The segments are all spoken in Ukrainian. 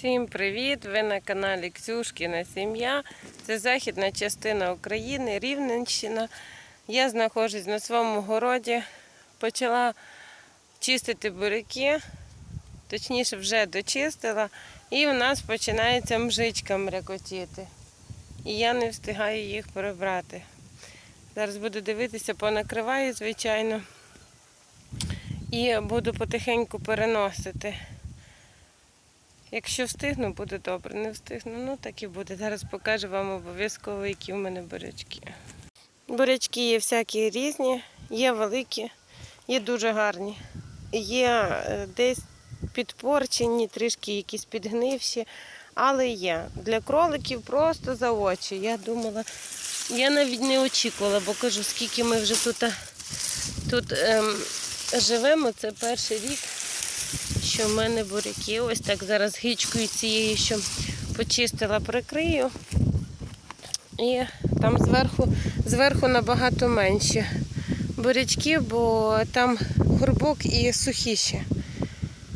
Всім привіт! Ви на каналі Ксюшкіна Сім'я. Це західна частина України, Рівненщина. Я знаходжусь на своєму городі. Почала чистити буряки, точніше, вже дочистила, і в нас починається мжичка мрякотіти. І я не встигаю їх прибрати. Зараз буду дивитися, понакриваю, звичайно, і буду потихеньку переносити. Якщо встигну, буде добре. Не встигну, ну так і буде. Зараз покажу вам обов'язково, які в мене бурячки. Бурячки є всякі різні, є великі, є дуже гарні. Є е, десь підпорчені, трішки якісь підгнивші, але є. Для кроликів просто за очі. Я думала, я навіть не очікувала, бо кажу, скільки ми вже тут, тут ем, живемо, це перший рік що в мене буряки. Ось так зараз гічкою цією, що почистила, прикрию. І там зверху, зверху набагато менші бурячки, бо там горбок і сухіші.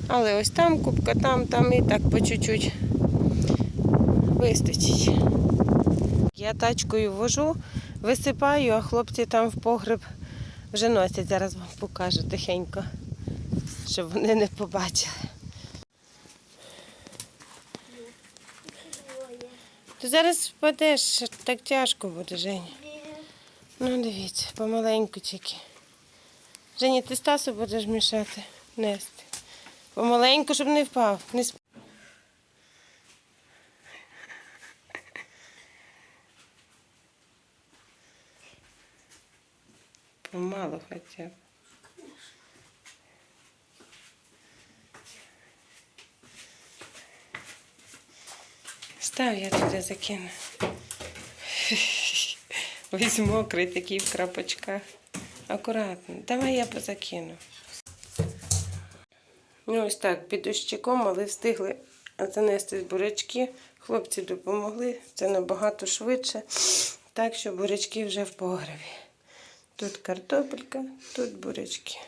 Але ось там кубка, там, там і так по чуть-чуть вистачить. Я тачкою вожу, висипаю, а хлопці там в погреб вже носять. Зараз вам покажу тихенько щоб вони не побачили. Ти зараз впадеш, так тяжко буде, Женя. Ну, дивіться, помаленьку тільки. Женя, ти Стасу будеш мішати нести. Помаленьку, щоб не впав. Не сп... Помалу хоча б. Став я туди закину. Весь мокрий такий в крапочках. Акуратно. Давай я позакину. Ну, ось так, під дощиком, але встигли занести бурячки. Хлопці допомогли. Це набагато швидше. Так що бурячки вже в погребі. Тут картопелька, тут бурячки.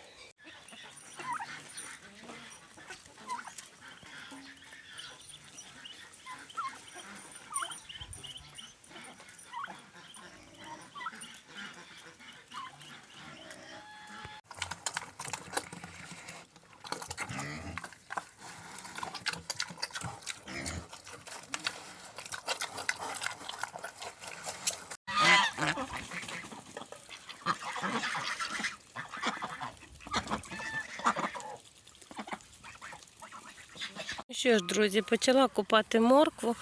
Що ж, друзі, почала купати моркву.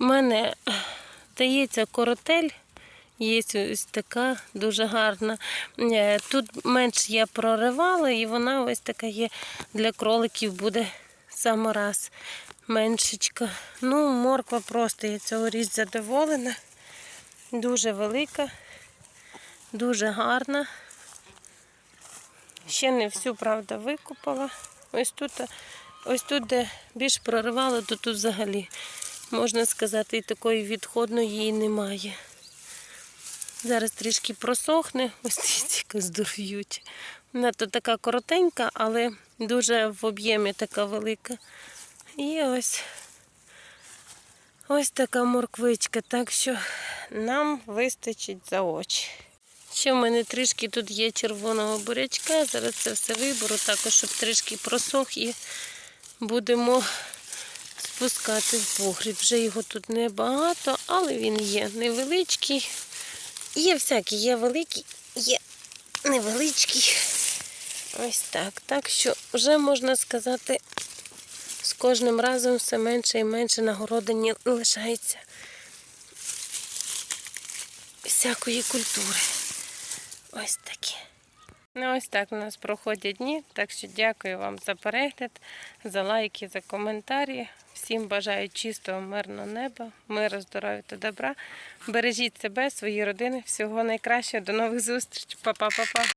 У мене дається коротель, є ось така дуже гарна. Е, Тут менш я проривала, і вона ось така є для кроликів буде самораз меншечка. Ну, морква просто я цьогоріч задоволена. Дуже велика, дуже гарна. Ще не всю, правда, викупала. Ось тут, ось тут, де більш проривало, то тут взагалі, можна сказати, і такої відходної її немає. Зараз трішки просохне, ось яка здоров'юча. Вона то така коротенька, але дуже в об'ємі така велика. І ось ось така морквичка, так що нам вистачить за очі. Ще в мене трішки тут є червоного бурячка. Зараз це все виберу, також, щоб трішки просох і будемо спускати в погріб. Вже його тут небагато, але він є невеличкий. Є всякий, є великий, є невеличкий. Ось так. Так що вже можна сказати, з кожним разом все менше і менше на городині лишається всякої культури. Ось такі. Ну, ось так у нас проходять дні. Так що дякую вам за перегляд, за лайки, за коментарі. Всім бажаю чистого, мирного неба, миру, здоров'я та добра. Бережіть себе, свої родини. Всього найкращого. До нових зустрічей. Па-па-па-па.